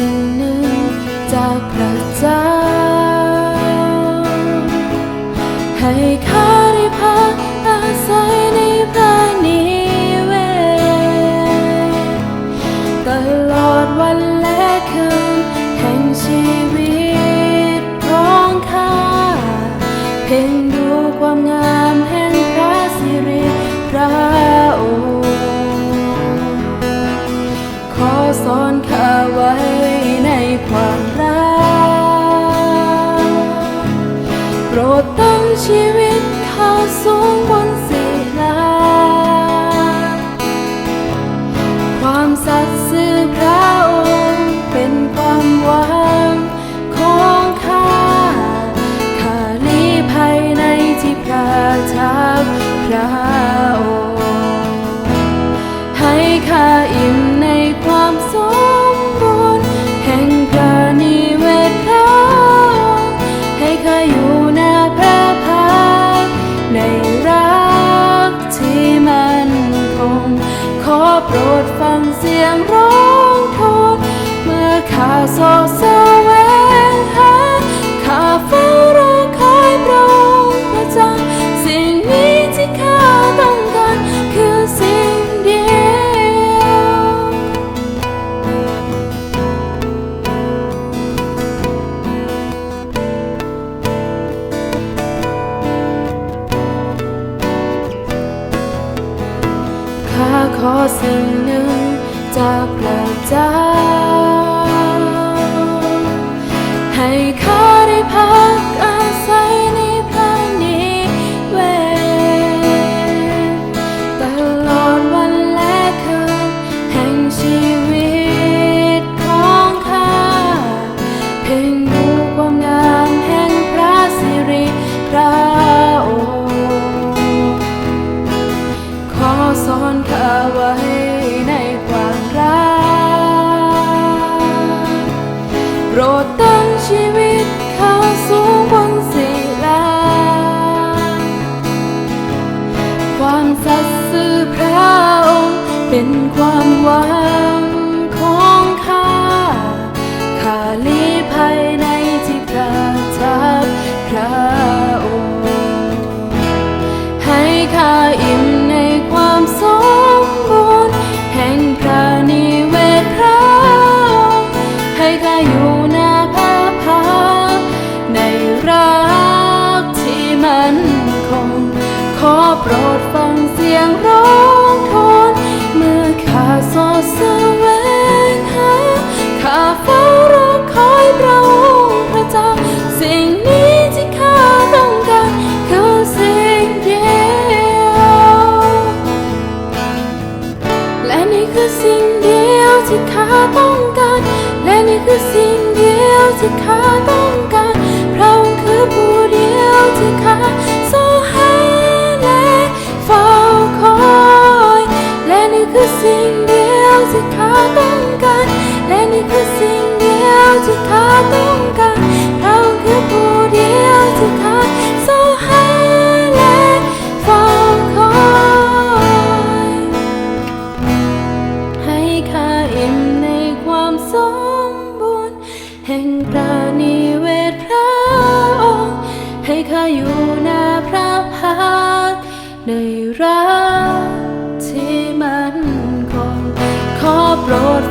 สิ่งหนึ่งจากพระเจ้า ให้ข้าได้พักอาศัยในพระนี้ โรดตั้งชีวิตข้าสูงบน ฟังเสียงร้องโทษเมื่อข่าวโศกเศร้า ขอสิ่งหนึ่งจากพระเจ้า อนข้าไว้ในความรักโปรดตั้งชีวิตข้าสูงบนศิลา ความศัตย์ซื่อพระองค์เป็นความหวังของข้า ข้าลีภัยในที่ประทับพระองค์ ให้ข้าอิ่ ที่ข้าต้องการพระองค์คือผู้เดียวที่ข้าสอหาและเฝ้าคอย และนี่คือสิ่ง็นพระนิเวศพระองค์ให้ข้าอยู่หน้าพระพักในรักที่มันคงขอโปรด